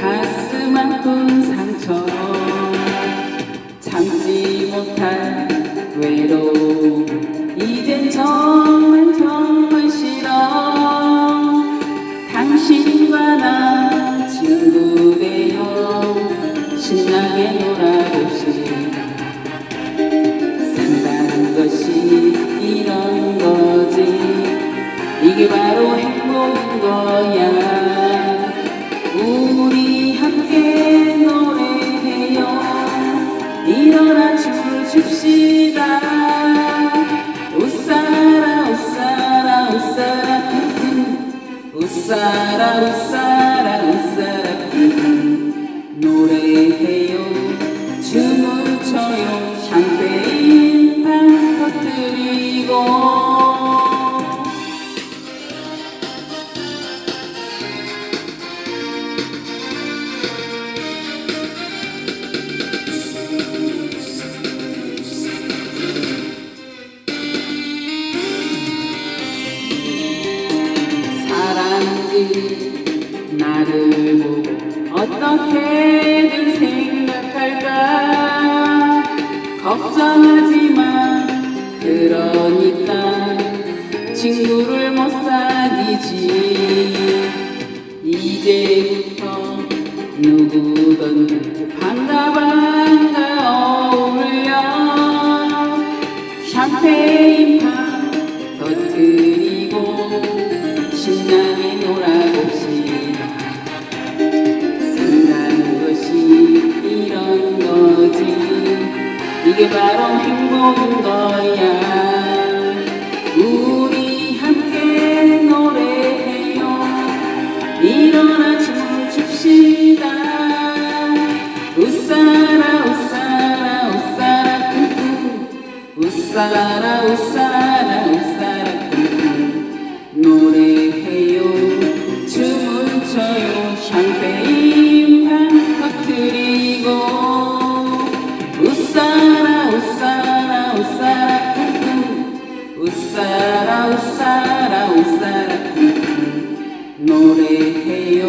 가슴 아픈 상처. 참지 못할 외로움 이젠 정말 정말 싫어. 당신과 나 친구 되어 신나게 놀아봅시다 산다는 것이 이런 거지. 이게 바로 행복인 거야 춤을 춥시다. 웃사라 웃사라 웃사라. 웃사라 웃사라 웃사라. 노래해요. 춤을 나를 보고 어떻게든 생각할까? 걱정하지 마 그러니까 친구를 못 사귀지. 이제부터 누구든 반가 반가 어울려 샴페인 팡 터뜨리고 신나 이게 바로 행복인 거야. 우리 함께 노래해요. 일어나 춤을 춥시다. 웃사라 웃사라 웃사라 웃사라 웃사라 노래